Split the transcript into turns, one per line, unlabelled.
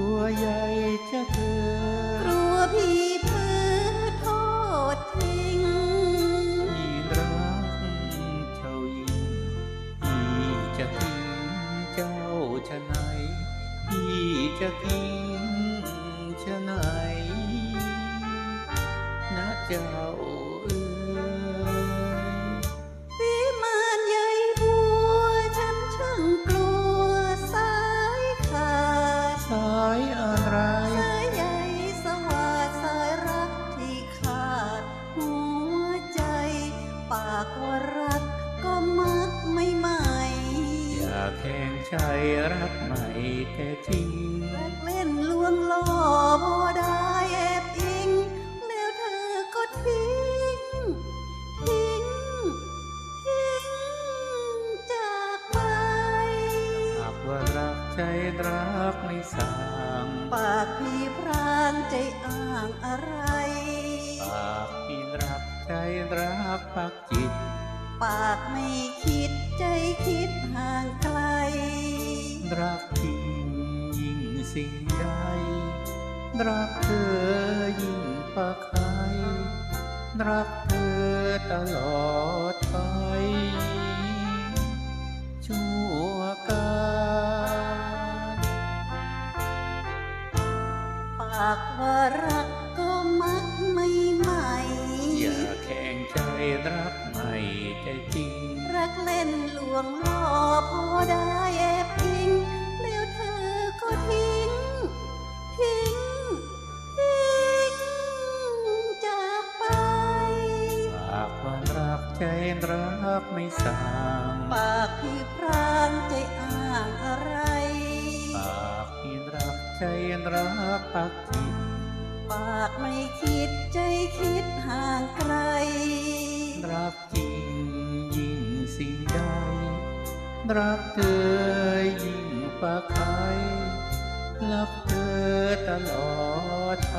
รั
วใหญ่จะเกิดกลัวพี่เพื่อโท
ษทิ้งพี่รักเจ้า
ยิงพี่จะทิ้งเจ้าชะไหนพี่จะทิ้งชะไห
นนะเจ้า ใจรักใหม่แต่จริง
รักเล่นลวงล่อพอได้แอบอิงแล้วเธอก็ทิ้ง ทิ้ง ทิ้งจากไป
หากว่ารักใจรักไม่สั่ง
ปากพี่พรางใจอ้างอะไร
ปากที่รักใจรักปักจิต
ปากไม่คิดใจคิดห่างไกล
รักจริงยิ่งสิ่งใดรักเธอยิ่งปะใครรักเธอตลอดไป ชั่วกาล
ปากว่ารักก็มักไม่ใหม่
อย่าแข่งใจรักใหม่แต่จริง
รักเล่นลวงล่อพอได้แอบอิง แล้วเธอก็ทิ้ง ทิ้ง ทิ้งจากไป
ฝากความรักใจรักไม่สาง
ปากพี่พรางใจอ้างอะไร
ปากที่รักใจรักปักจิต
ปากไม่คิดใจคิดห่างไกล
รักจริงยิ่งสิ่งใด รักเธอยิ่งปะใครรักเธอตลอดไป